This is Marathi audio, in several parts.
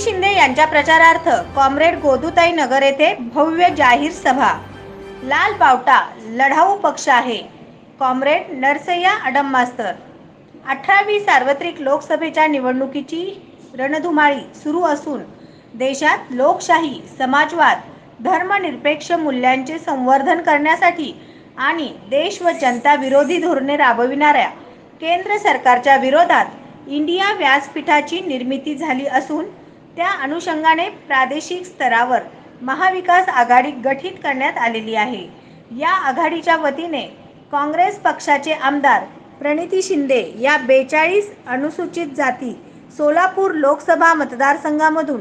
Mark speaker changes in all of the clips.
Speaker 1: प्रणिती शिंदे यांच्या प्रचारार्थ कॉम्रेड गोदुताई नगर येथे भव्य जाहीर सभा. लाल बावटा लढाऊ पक्ष आहे. कॉम्रेड नरसय्या अडम मास्तर अठरावी सार्वत्रिक लोकसभेच्या निवडणुकीची रणधुमाळी सुरू असून देशात लोकशाही समाजवाद धर्मनिरपेक्ष मूल्यांचे संवर्धन करण्यासाठी आणि देश व जनता विरोधी धोरणे राबविणाऱ्या केंद्र सरकारच्या विरोधात इंडिया व्यासपीठाची निर्मिती झाली असून त्या अनुषंगाने प्रादेशिक स्तरावर महाविकास आघाडी गठीत करण्यात आलेली आहे. या आघाडीच्या वतीने काँग्रेस पक्षाचे आमदार प्रणिती शिंदे या बेचाळीस अनुसूचित जाती सोलापूर लोकसभा मतदारसंघामधून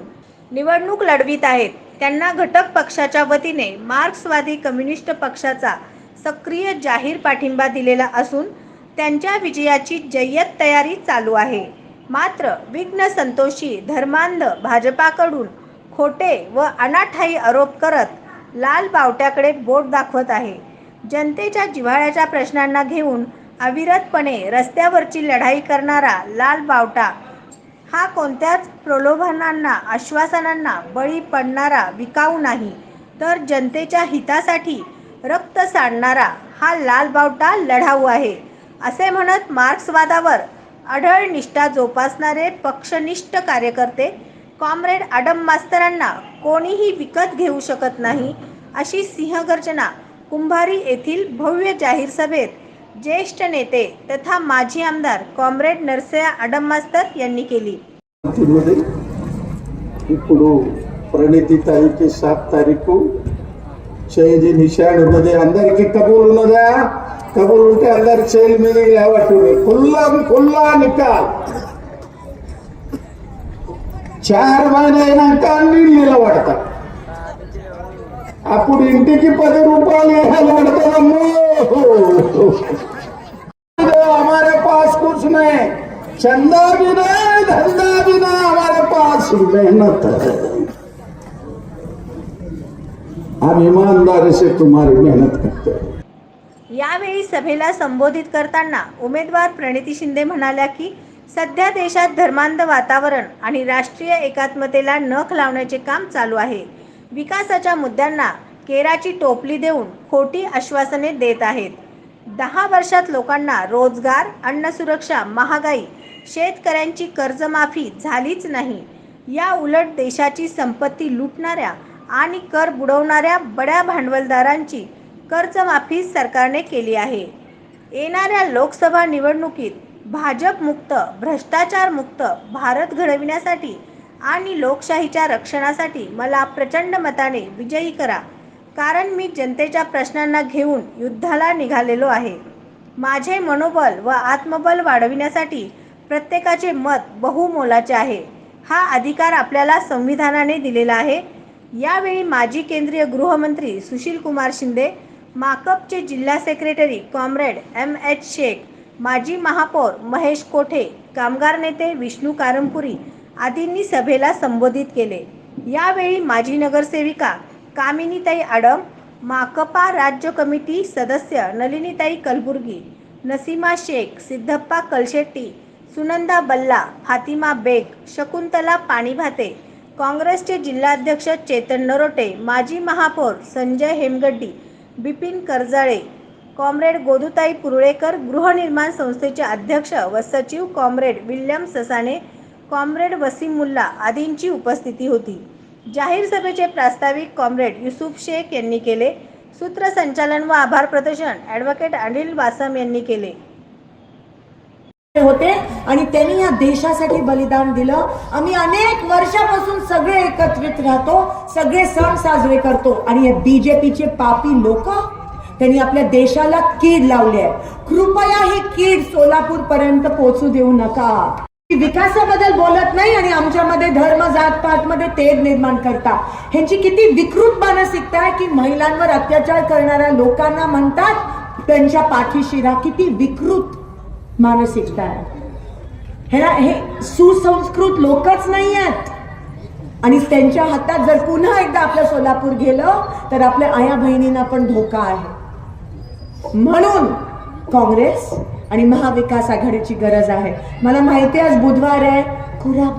Speaker 1: निवडणूक लढवित आहेत. त्यांना घटक पक्षाच्या वतीने मार्क्सवादी कम्युनिस्ट पक्षाचा सक्रिय जाहीर पाठिंबा दिलेला असून त्यांच्या विजयाची जय्यत तयारी चालू आहे. मात्र विघ्न संतोषी धर्मांध भाजपाकडून खोटे व अनाठाई आरोप करत लाल बावट्याकडे बोट दाखवत आहे. जनतेच्या जिव्हाळ्याच्या प्रश्नांना घेऊन अविरतपणे रस्त्यावरची लढाई करणारा लाल बावटा हा कोणत्याच प्रलोभनांना आश्वासनांना बळी पडणारा विकाऊ नाही तर जनतेच्या हितासाठी रक्त सांडणारा हा लाल बावटा लढाऊ आहे असे म्हणत मार्क्सवादावर अढळ निष्ठा जोपासणारे पक्षनिष्ठ कार्यकर्ते कॉम्रेड आडम मास्तरांना कोणीही विकत घेऊ शकत नाही अशी सिंहगर्जना कुंभारी येथील भव्य जाहीर सभेत ज्येष्ठ नेते तथा माजी आमदार कॉम्रेड नरसया आडम मास्तर यांनी केली.
Speaker 2: प्रणितिताई तारीख सात तारीख को शहीद निशान अंदर कबूल होणार ఉన్నదా కబూల్ ఉంటే అందరి చేతుల మీద లేవట్టుంది కుల్లా కుల్లా నికాల్ చార్ మహిళ అయినాక నీళ్ళు నిలబడతా అప్పుడు ఇంటికి పది రూపాయలు వేయాలి పడతామమ్మో हमारे पास कुछ नहीं चंदा भी नहीं धंधा भी नहीं हमारे पास मेहनत है हम ईमानदारी से तुम्हारी मेहनत करते हैं
Speaker 1: यावेळी सभेला संबोधित करताना उमेदवार प्रणिती शिंदे म्हणाल्या की सध्या देशात धर्मांध वातावरण आणि राष्ट्रीय एकात्मतेला नख लावण्याचे काम चालू आहे. विकासाच्या मुद्द्यांना केराची टोपली देऊन खोटी आश्वासने देत आहेत. दहा वर्षात लोकांना रोजगार अन्नसुरक्षा महागाई शेतकऱ्यांची कर्जमाफी झालीच नाही. या उलट देशाची संपत्ती लुटणाऱ्या आणि कर बुडवणाऱ्या बड्या भांडवलदारांची कर्जमाफी सरकारने केली आहे. येणाऱ्या लोकसभा निवडणुकीत भाजपमुक्त भ्रष्टाचारमुक्त भारत घडविण्यासाठी आणि लोकशाहीच्या रक्षणासाठी मला प्रचंड मताने विजयी करा. कारण मी जनतेच्या प्रश्नांना घेऊन युद्धाला निघालेलो आहे. माझे मनोबल व आत्मबल वाढविण्यासाठी प्रत्येकाचे मत बहुमोलाचे आहे. हा अधिकार आपल्याला संविधानाने दिलेला आहे. यावेळी माजी केंद्रीय गृहमंत्री सुशील कुमार शिंदे माकपचे जिल्हा secretary comrade M H Shaikh माजी महापौर महेश कोठे कामगार नेते विष्णू कारमपुरी आदींनी सभेला संबोधित केले. यावेळी माजी नगरसेविका कामिनीताई आडम माकपा राज्य कमिटी सदस्य नलिनीताई कलबुर्गी नसीमा शेख सिद्धप्पा कलशेट्टी सुनंदा बल्ला फातिमा बेग शकुंतला पाणीभाते काँग्रेसचे जिल्हाध्यक्ष चेतन नरोटे माजी महापौर संजय हेमगड्डी बिपिन करजाळे कॉम्रेड गोदुताई कुरुळेकर गृहनिर्माण संस्थेचे अध्यक्ष व सचिव comrade William Sasane comrade Wasim Mulla आदींची उपस्थिती होती. जाहीर सभेचे प्रास्ताविक कॉम्रेड युसुफ शेख यांनी केले. सूत्रसंचालन व आभार प्रदर्शन ॲडव्होकेट अनिल वासम यांनी केले.
Speaker 3: होते आणि त्यांनी या देशासाठी बलिदान दिलं. आम्ही अनेक वर्षापासून सगळे एकत्रित राहतो सगळे सण साजरे करतो आणि हे बीजेपीचे पापी लोक त्यांनी आपल्या देशाला कीड लावली आहे. कृपया ही कीड सोलापूर पर्यंत पोहोचू देऊ नका. विकासाबद्दल बोलत नाही आणि आमच्यामध्ये धर्म जात पात मध्ये तेढ निर्माण करता. ह्यांची किती विकृत मानसिकता आहे की महिलांवर अत्याचार करणाऱ्या लोकांना म्हणतात त्यांच्या पाठीशिरा किती विकृत. मानसिकता आहे. ह्याला हे सुसंस्कृत लोकच नाही आहेत आणि त्यांच्या हातात जर पुन्हा एकदा आपलं सोलापूर गेलं तर आपल्या आया बहिणींना पण धोका आहे. म्हणून काँग्रेस आणि महाविकास आघाडीची गरज आहे. मला माहिती आहे आज बुधवार आहे. खुरा